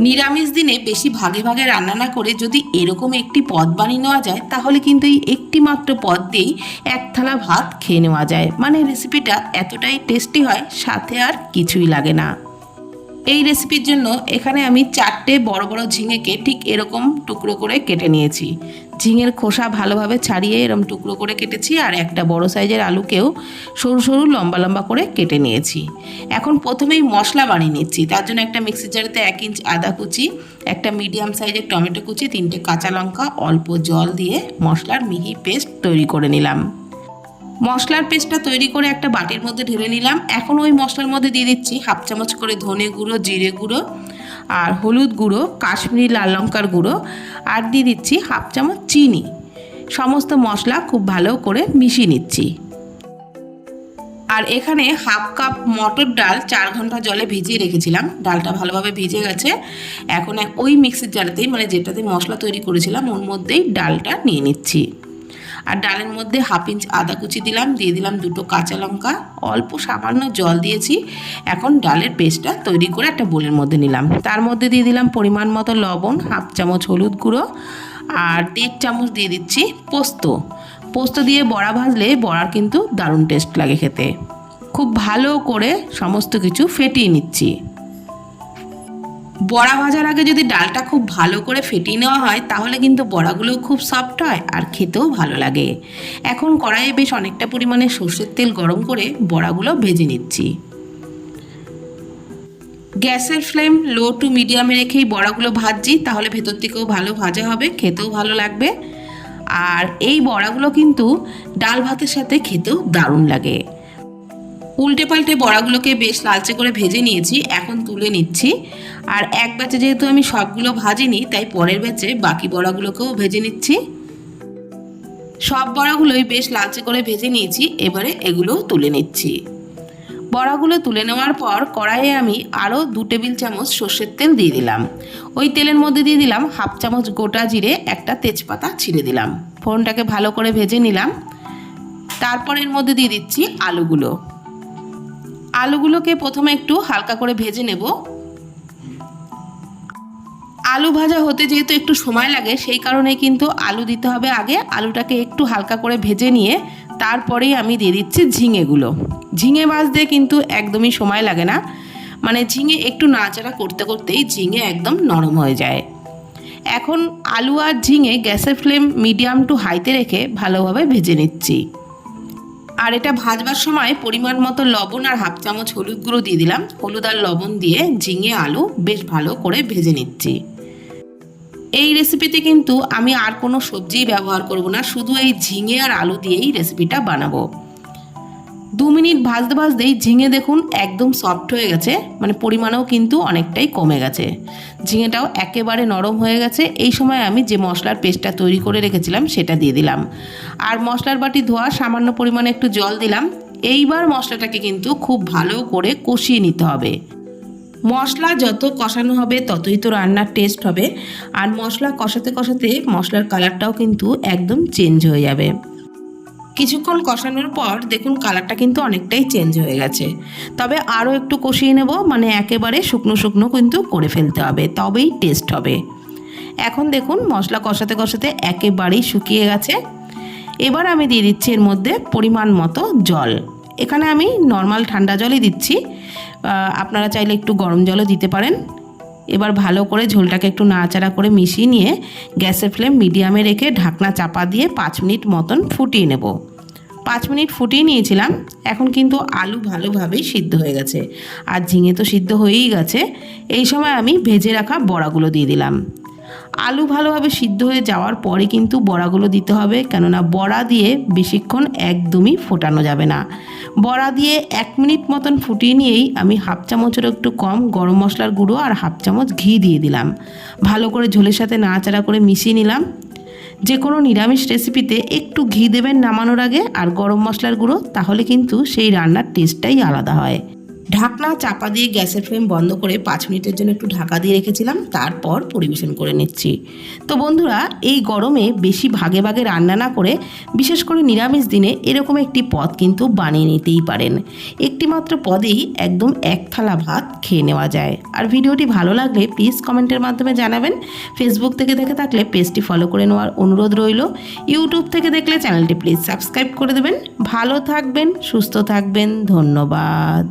নিরামিষ দিনে বেশি ভাগে ভাগে রান্না না করে যদি এরকম একটি পদ বানিয়ে নেওয়া যায়, তাহলে কিন্তু এই একটি মাত্র পদ দিয়েই এক থালা ভাত খেয়ে নেওয়া যায়। মানে রেসিপিটা এতটাই টেস্টি হয়, সাথে আর কিছুই লাগে না। এই রেসিপির জন্য এখানে আমি চারটে বড় বড় ঝিঙেকে ঠিক এরকম টুকরো করে কেটে নিয়েছি। ঝিঙের খোসা ভালোভাবে ছাড়িয়ে এরকম টুকরো করে কেটেছি আর একটা বড় সাইজের আলুকেও সরু সরু লম্বা লম্বা করে কেটে নিয়েছি। এখন প্রথমেই মশলা বানিয়ে নিচ্ছি। তার জন্য একটা মিক্সির জারেতে এক ইঞ্চ আদা কুচি, একটা মিডিয়াম সাইজের টমেটো কুচি, তিনটে কাঁচা লঙ্কা, অল্প জল দিয়ে মশলার মিহি পেস্ট তৈরি করে নিলাম। মশলার পেস্টটা তৈরি করে একটা বাটির মধ্যে ঢেলে নিলাম। এখন ওই মশলার মধ্যে দিয়ে দিচ্ছি হাফ চামচ করে ধনে গুঁড়ো, জিরে গুঁড়ো আর হলুদ গুঁড়ো, কাশ্মীরি লাল লঙ্কার গুঁড়ো আর দিয়ে দিচ্ছি হাফ চামচ চিনি। সমস্ত মশলা খুব ভালো করে মিশিয়ে নিচ্ছি। আর এখানে হাফ কাপ মটর ডাল চার ঘণ্টা জলে ভিজিয়ে রেখেছিলাম। ডালটা ভালোভাবে ভিজে গেছে। এখন ওই মিক্সির জারতেই মানে যেটাতে মশলা তৈরি করেছিলাম, ওর মধ্যেই ডালটা নিয়ে নিচ্ছি। আর ডালের মধ্যে হাফ ইঞ্চ আদা কুচি দিলাম, দিয়ে দিলাম দুটো কাঁচা লঙ্কা, অল্প সামান্য জল দিয়েছি। এখন ডালের পেস্টটা তৈরি করে একটা বোলের মধ্যে নিলাম। তার মধ্যে দিয়ে দিলাম পরিমাণ মতো লবণ, হাফ চামচ হলুদ গুঁড়ো আর দেড় চামচ দিয়ে দিচ্ছি পোস্ত। পোস্ত দিয়ে বড়া ভাজলে বড়ার কিন্তু দারুণ টেস্ট লাগে খেতে। খুব ভালো করে সমস্ত কিছু ফেটিয়ে নিচ্ছি। বড়া ভাজার আগে যদি ডালটা খুব ভালো করে ফেটিয়ে নেওয়া হয়, তাহলে কিন্তু বড়াগুলো খুব সফট হয় আর খেতেও ভালো লাগে। এখন কড়াইয়ে বেশ অনেকটা পরিমাণে সর্ষের তেল গরম করে বড়াগুলো ভেজে নিচ্ছি। গ্যাসের ফ্লেম লো টু মিডিয়ামে রেখেই বড়াগুলো ভাজছি, তাহলে ভেতর থেকেও ভালো ভাজা হবে, খেতেও ভালো লাগবে। আর এই বড়াগুলো কিন্তু ডাল ভাতের সাথে খেতেও দারুণ লাগে। উল্টে পাল্টে বড়াগুলোকে বেশ লালচে করে ভেজে নিয়েছি, এখন তুলে নিচ্ছি। আর এক ব্যাচে যেহেতু আমি সবগুলো ভাজিনি, তাই পরের ব্যাচে বাকি বড়াগুলোকেও ভেজে নিচ্ছি। সব বড়াগুলোই বেশ লালচে করে ভেজে নিয়েছি, এবারে এগুলোও তুলে নিচ্ছি। বড়াগুলো তুলে নেওয়ার পর কড়াইয়ে আমি আরও দু টেবিল চামচ সর্ষের তেল দিয়ে দিলাম। ওই তেলের মধ্যে দিয়ে দিলাম হাফ চামচ গোটা জিরে, একটা তেজপাতা ছিঁড়ে দিলাম। ফোড়নটাকে ভালো করে ভেজে নিলাম। তারপর এর মধ্যে দিয়ে দিচ্ছি আলুগুলো। আলুগুলোকে প্রথমে একটু হালকা করে ভেজে নেব। আলু ভাজা হতে যেহেতু একটু সময় লাগে, সেই কারণে কিন্তু আলু দিতে হবে আগে। আলুটাকে একটু হালকা করে ভেজে নিয়ে তারপরেই আমি দিয়ে দিচ্ছি ঝিঙেগুলো। ঝিঙে ভাজতে কিন্তু একদমই সময় লাগে না। মানে ঝিঙে একটু নাড়াচাড়া করতে করতেই ঝিঙে একদম নরম হয়ে যায়। এখন আলু আর ঝিঙে গ্যাসের ফ্লেম মিডিয়াম টু হাইতে রেখে ভালোভাবে ভেজে নিচ্ছি। আর এটা ভাজবার সময় পরিমাণ মতো লবণ আর হাফ চামচ হলুদ গুঁড়ো দিয়ে দিলাম। হলুদ আর লবণ দিয়ে ঝিঙে আলু বেশ ভালো করে ভেজে নিচ্ছি। এই রেসিপিতে কিন্তু আমি আর কোনো সবজি ব্যবহার করব না, শুধু এই ঝিঙে আর আলু দিয়েই রেসিপিটা বানাবো। দু মিনিট ভাজতে ভাজতেই ঝিঙে দেখুন একদম সফট হয়ে গেছে মানে পরিমাণেও কিন্তু অনেকটাই কমে গেছে। ঝিঙেটাও একেবারে নরম হয়ে গেছে, এই সময় আমি যে মশলার পেস্টটা তৈরি করে রেখেছিলাম সেটা দিয়ে দিলাম। আর মশলার বাটি ধোয়া, সামান্য পরিমাণে একটু জল দিলাম, এইবার মশলাটাকে কিন্তু খুব ভালো করে কষিয়ে নিতে হবে। মশলা যত কষানো হবে ততই তো রান্নার টেস্ট হবে, আর মশলা কষাতে কষাতে মশলার কালারটাও কিন্তু একদম চেঞ্জ হয়ে যাবে। কিছুক্ষণ কষানোর পর দেখুন কালারটা কিন্তু অনেকটাই চেঞ্জ হয়ে গেছে। তবে আরও একটু কষিয়ে নেব মানে একেবারে শুকনো শুকনো কিন্তু করে ফেলতে হবে, তবেই টেস্ট হবে। এখন দেখুন মশলা কষাতে কষাতে একেবারেই শুকিয়ে গেছে। এবার আমি দিয়ে দিচ্ছি এর মধ্যে পরিমাণ মতো জল। এখানে আমি নর্মাল ঠান্ডা জলই দিচ্ছি। আপনারা চাইলে একটু গরম জলও দিতে পারেন। এবার ভালো করে ঝোলটাকে একটু নাড়াচাড়া করে মিশিয়ে নিয়ে গ্যাসের ফ্লেম মিডিয়ামে রেখে ঢাকনা চাপা দিয়ে পাঁচ মিনিট মতন ফুটিয়ে নেব। পাঁচ মিনিট ফুটিয়ে নিয়েছিলাম, এখন কিন্তু আলু ভালোভাবেই সিদ্ধ হয়ে গেছে। আর ঝিঙে তো সিদ্ধ হয়েই গেছে। এই সময় আমি ভেজে রাখা বড়াগুলো দিয়ে দিলাম। আলু ভালোভাবে সিদ্ধ হয়ে যাওয়ার পরে কিন্তু বড়াগুলো দিতে হবে, কেননা বড়া দিয়ে বেশিক্ষণ একদমই ফোটানো যাবে না। বড়া দিয়ে এক মিনিট মতন ফুটিয়ে নিয়েই আমি হাফ চামচের একটু কম গরম মশলার গুঁড়ো আর হাফ চামচ ঘি দিয়ে দিলাম। ভালো করে ঝোলের সাথে নাড়াচাড়া করে মিশিয়ে নিলাম। যে কোনো নিরামিষ রেসিপিতে একটু ঘি দেবেন নামানোর আগে আর গরম মশলার গুঁড়ো, তাহলে কিন্তু সেই রান্নার টেস্টটাই আলাদা হয়। ঢাকনা চাপা দিয়ে গ্যাসের ফ্লেম বন্ধ করে পাঁচ মিনিটের জন্য একটু ঢাকা দিয়ে রেখেছিলাম, তারপর পরিবেশন করে নিচ্ছি। তো বন্ধুরা, এই গরমে বেশি ভাগে ভাগে রান্না না করে বিশেষ করে নিরামিষ দিনে এরকম একটি পদ কিন্তু বানিয়ে নিতেই পারেন। একটি মাত্র পদেই একদম এক থালা ভাত খেয়ে নেওয়া যায়। আর ভিডিওটি ভালো লাগলে প্লিজ কমেন্টের মাধ্যমে জানাবেন। ফেসবুক থেকে দেখে থাকলে পেজটি ফলো করে নেওয়ার অনুরোধ রইল। ইউটিউব থেকে দেখলে চ্যানেলটি প্লিজ সাবস্ক্রাইব করে দেবেন। ভালো থাকবেন, সুস্থ থাকবেন, ধন্যবাদ।